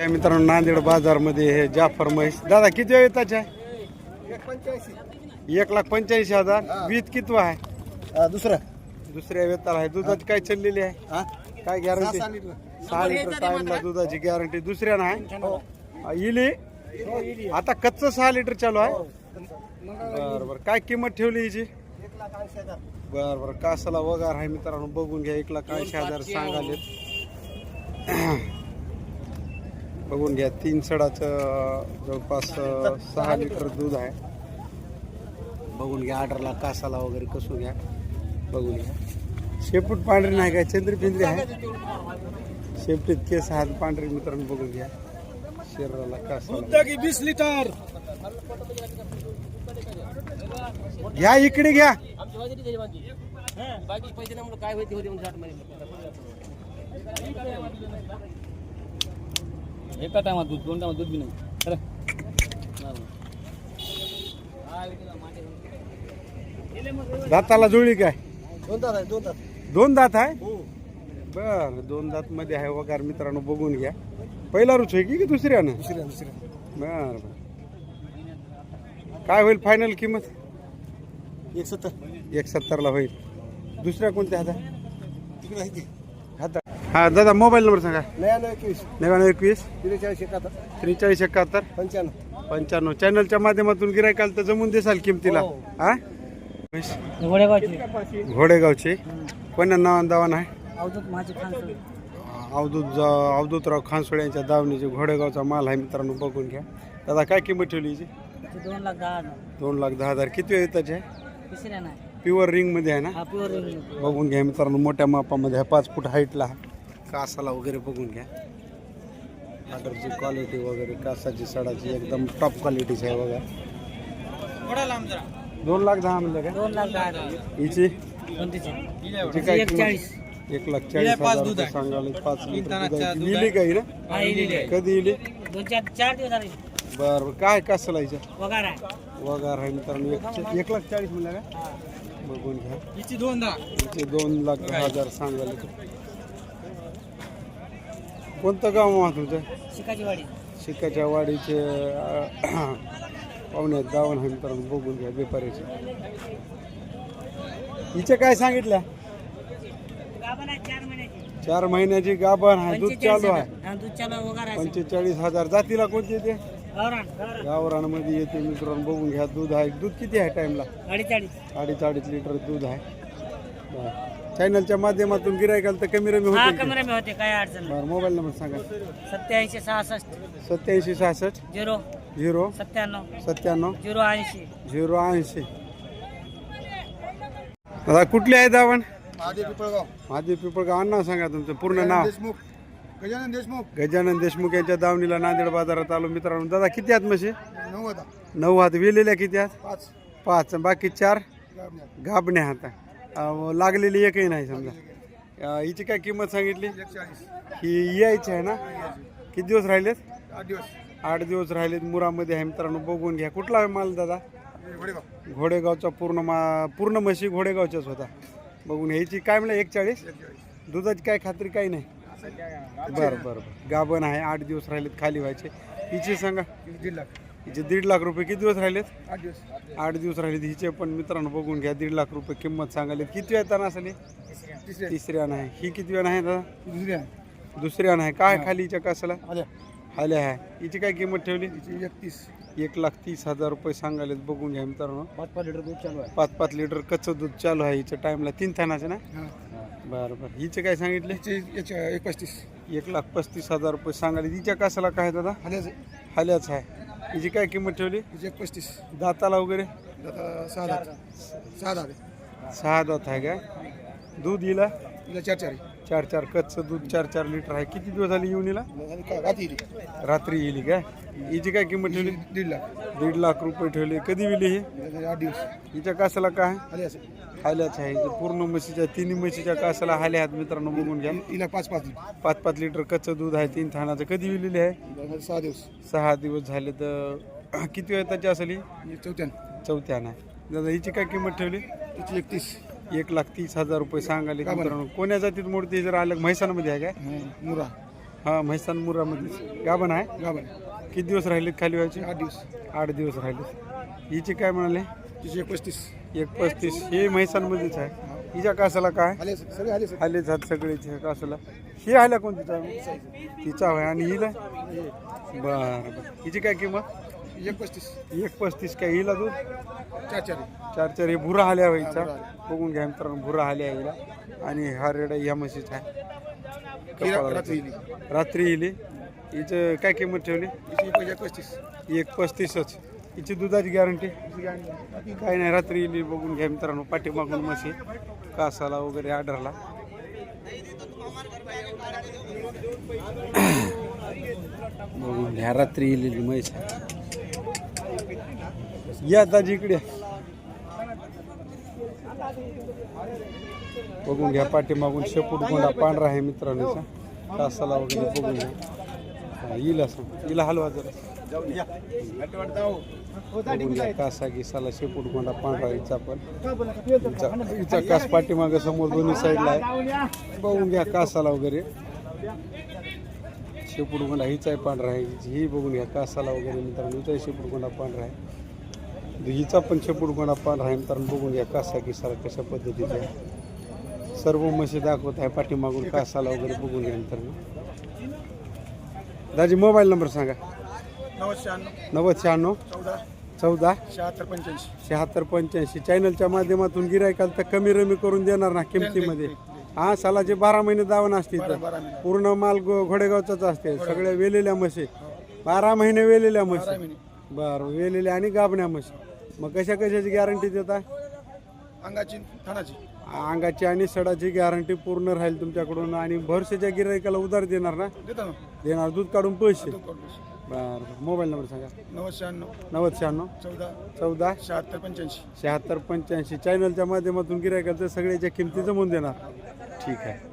काय मित्रांनो नांदेड बाजारमध्ये हे जाफर म्हैस. दादा किती वेळ आहे एक लाख पंच्याऐंशी हजार. वीज किती आहे? दुसरं. दुसऱ्या वेताला आहे. दुधाची काय चाललेली आहे? हा? काय गॅरंटी सहा लिटर टाइमला दुधाची गॅरंटी दुसऱ्या नाही? इली? आता कच्च सहा लिटर चालू आहे? बर बर. काय किंमत ठेवली हिची? बर बर. कासाला वगार आहे मित्रांनो. बघून घ्या. एक लाख ऐंशी हजार सांगाले बघून घ्या. तीन सडाचं जवळपास सहा लिटर दूध आहे. बघून घ्या आडरला कासाला वगैरे कसून घ्या. बघून घ्या. शेपूट पांढरी नाही काय चंद्री पिंजरी आहे. शेपटीत केस हात पांढरी मित्रांनो बघून घ्या. शरीराला कासाला वीस लिटर. घ्या इकडे घ्या. बाकी पैसे नाही काय होते होते म्हणून साठ महिने एका टायमात दूध दोन टायमात दूध बी नाही. दाताला जुळली काय? दोन तास आहे दोन तास दोन दात आहे? बर दोन दात मध्ये आहे वगार मित्रांनो बघून घ्या. पहिला रुच आहे की की दुसऱ्यानं? दुसऱ्या दुसऱ्या बर बर. काय होईल फायनल किंमत? एक सत्तर. एक सत्तरला होईल. दुसऱ्या कोणत्या हाता तिकडे आहे की हा दादा मोबाईल नंबर सांगा. नव्याण्णव एकवीस. नव्याण्णव एकवीस. त्रेचाळीस एकाहत्तर. त्रेचाळीस एकाहत्तर. पंच्याण्णव. पंच्याण्णव. चॅनलच्या माध्यमातून गिरायकाल तर जमून देसाल किमतीला. हो. हा? घोडेगावची. घोडेगावचे. कोण्या नावान दावान आहे? अवधूत माझे खान अवधूत ज- अवधूतराव खानसोळे यांच्या दावणीचे घोडेगावचा माल आहे मित्रांनो बघून घ्या. दादा काय किंमत ठेवली हिची दोन लाख दहा हजार. दोन लाख दहा हजार. किती वेळ तिसऱ्या नाही. प्युअर रिंगमध्ये आहे ना? हा प्युअर बघून घ्या मित्रांनो मोठ्या मापामध्ये आहे पाच फूट हाईटला कासाला वगैरे बघून घ्या. ऑर्डरची क्वालिटी वगैरे कासाची सडाची एकदम टॉप क्वालिटीची आहे बघा. दोन लाख दहा म्हणजे काय दोन लाख दहा. हिची? हिची काय एक किंमत? चाळीस. एक लाख चाळीस हजार रुपये सांगाले पाच लिटर. इली काही ना. कधी इली दोन चार चार दिवस झाले. बर बर. काय कासाला हिच्या? पगार आहे. वगार आहे मित्रांनो. एक एक लाख चाळीस म्हणलं का? बघून घ्या. हिची दोन दहा हिचे दोन लाख दहा हजार सांगाले. कोणतं गाव मग तुमचं? शिकाची वाडी शिकाच्या वाडीचे पाहुण्यात गावन आहे मित्रांनो बघून घ्या व्यापाऱ्याचे हिचे काय सांगितल्या? आहे चार महिन्याची. चार महिन्याची गाभण आहे दूध चालू आहे. हा, दूध चालू आहे, वगार आहे पंचेचाळीस हजार. जातीला कोणती येते? गावरान गावरान. गावरानमध्ये येते मित्रांनो बघून घ्या. दूध आहे दूध किती आहे टाइमला अडीचाळीस अडीच अडीच लिटर दूध आहे. बरं. चॅनलच्या माध्यमातून गिरायकाल तर कमी रमी हा होते कमरे मी होते काय अडचण नाही. बरं मोबाईल नंबर सांगा. सत्याऐंशी सहासष्ट. सत्याऐंशी सहासष्ट. झिरो. झिरो. सत्त्याण्णव. सत्त्याण्णव. झिरो ऐंशी. झिरो ऐंशी. दादा कुठले आहे दावण आधी पिपळगाव. महादेव पिपळगाव. अण्णा सांगा तुमचं पूर्ण नाव. देशमुख. गजानन देशमुख. गजानन देशमुख यांच्या दावणीला नांदेड बाजारात आलो मित्रांनो. दादा किती आहेत म्हशी? नव्वद नऊ हात वेलेल्या किती आहेत? पाच. पाच. बाकी चार. गाबण्या. हात अं, लागलेली एकही नाही समजा. अं, हिची काय किंमत सांगितली? एकचाळीस ही यायची आहे ना? किती दिवस राहिलेत? आठ दिवस. आठ दिवस राहिलेत मुरामध्ये आहे मित्रांनो बघून घ्या. कुठला आहे माल दादा? वडेगाव घोडेगावचा पूर्ण मा पूर्ण म्हशी घोडेगावच्याच होता. बघून ह्याची काय म्हणलं एक चाळीस दुधाची काय खात्री काही नाही? बरं बरं बरं. गाभण आहे आठ दिवस राहिलेत खाली व्हायचे. हिची सांगा. दीड लाख. हिचे दीड लाख रुपये किती दिवस राहिलेत? आठ दिवस. आठ दिवस. राहिलेत. हिचे पण मित्रांनो बघून घ्या दीड लाख रुपये किंमत सांगाले किती वेळा ताना असेल तिसऱ्या तिसऱ्या नाही ही किती वेळा आहे दादा? दुसऱ्या दुसऱ्या नाही काय खाली हिच्या कासाला? आल्या. आले आहे. हिची काय किंमत ठेवली? तिची एकतीस. एक लाख तीस हजार रुपये सांगालेत बघून घ्या मित्रांनो. पाच पाच लिटर दूध चालू आहे. पाच पाच लिटर कच्चं दूध चालू आहे हिच्या टाइमला तीन थानाचं ना? हा. बरं बरं. हिचे काय सांगितले? तिची एक एक पस्तीस एक लाख पस्तीस हजार रुपये सांगाले तिच्या कासाला काय दादा? आल्याच हाल्याच आहे. हिची काय किंमत ठेवली? तिची एक पस्तीस. दाताला वगैरे? सहा दात. सहा दात आहे. सहा दात आहे काय दूध हिला? तिला चार चार आहे. चार चार कच्चं दूध चार चार लिटर आहे. किती दिवस झाले येऊन हिला? रात्री येईल काय हिची काय किंमत ठेवली? दीड लाख दीड लाख रुपये ठेवली. कधी विली ही? आठ दिवस हिच्या कासाला काय? हाल्याच आहे. पूर्ण म्हशीच्या तिन्ही म्हशीच्या कासाला हाल्या आहेत मित्रांनो बघून घ्या. हिला पाच पाच लिटर पाच पाच लिटर कच्चं दूध आहे तीन थानाचं कधी विलेली आहे? सहा दिवस सहा दिवस झाले तर किती वेळ त्याची असेल? ही चौथ्यान. चौथ्या नाही दादा हिची काय किंमत ठेवली? तिची एकतीस. एक लाख तीस हजार रुपये सांगाले मित्रांनो. कोण्या जातीत मूर्ती जर आलं म्हैसाणमध्ये आहे काय? मुरा. हा म्हैसान मुरामध्ये गाभण आहे? गाभण किती दिवस राहिले खाली व्हायचे? आठ दिवस. आठ दिवस राहिले. हिचे काय म्हणाले? तिचे पस्तीस एक पस्तीस हे म्हैसानमध्येच आहे. हिच्या कासाला काय? आले सगळे आले आहेत सगळेच कासाला. ही आल्या कोण तिचा तिचा आहे. आणि हिला? बरं बरं. हिची काय किंमत? एक पस्तीस एक पस्तीस काय हिला दूध चार चार. चार चार हे भुरा आल्या हा, व्हायचा. बघून घ्या मित्रांनो भुरा आल्या हिला. आणि हा रेडा ह्या म्हशीचा आहे. कपाळाला. रात्री येईल. येईल. हिचं काय किंमत ठेवली? एक पस्तीस एक पस्तीसच हिची दुधाची गॅरंटी काय नाही रात्री येईल. बघून घ्या मित्रांनो पाठीमागून म्हशी. कासाला वगैरे ऑर्डरला बघून घ्या रात्री येलेली म्हैस. या ताजी इकडे. बघून घ्या पाठीमागून शेपूट गोंडा पांढरा आहे मित्रांनो कासाला वगैरे बघून घ्या. येईल असं. हिला हलवा जरा. बघून घ्या कासा गिसाला शेपूट गोंडा पांढरा हिचा पण. हिचा हिचा कास पाठीमागे समोर दोन्ही साईडला आहे. बघून घ्या कासाला वगैरे. शेपूट गोंडा हिचाही पांढरा आहे हिची- ही बघून घ्या कासाला वगैरे मित्रांनो हिचाही शेपूट गोंडा पांढरा आहे. हिचा पण शेपूट गोंडा पांढरा आहे मित्रांनो बघून घ्या कासा गिसाला कशा पद्धतीचा आहे. सर्व म्हशी दाखवत आहे पाठीमागून कासाला वगैरे बघून घ्या मित्रांनो. दाजी मोबाईल नंबर सांगा. नव्वद शहाण्णव. नव्वद शहाण्णव. चौदा. चौदा. शहात्तर पंच्याऐंशी. शहात्तर पंच्याऐंशी. चॅनलच्या माध्यमातून गिरायकाल तर कमी रमी करून देणार ना किमतीमध्ये. हा सालाचे बारा महिने दावण असते बारा इथं. बारा महिने. पूर्ण माल गो- घोडेगावचाच असते. सगळ्या वेलेल्या म्हशी. बारा महिने वेलेल्या बारा म्हशी महिने. बरं वेलेल्या आणि गाबण्या म्हशी. मग कशा कशाची गॅरंटी देता? अंगाची थानाची अंगाची आणि सडाची गॅरंटी पूर्ण राहील तुमच्याकडून आणि भरसेच्या गिरायकाला उधार देणार ना? देतो ना. देणार. दूध काढून पैसे. बरं मोबाईल नंबर सांगा. नव्वद शहाण्णव. नव्वद शहाण्णव. चौदा. चौदा. शहात्तर पंच्याऐंशी. शहात्तर पंच्याऐंशी. चॅनलच्या माध्यमातून गिरायकाल तर सगळ्याच्या किमती जमवून देणार. ठीक आहे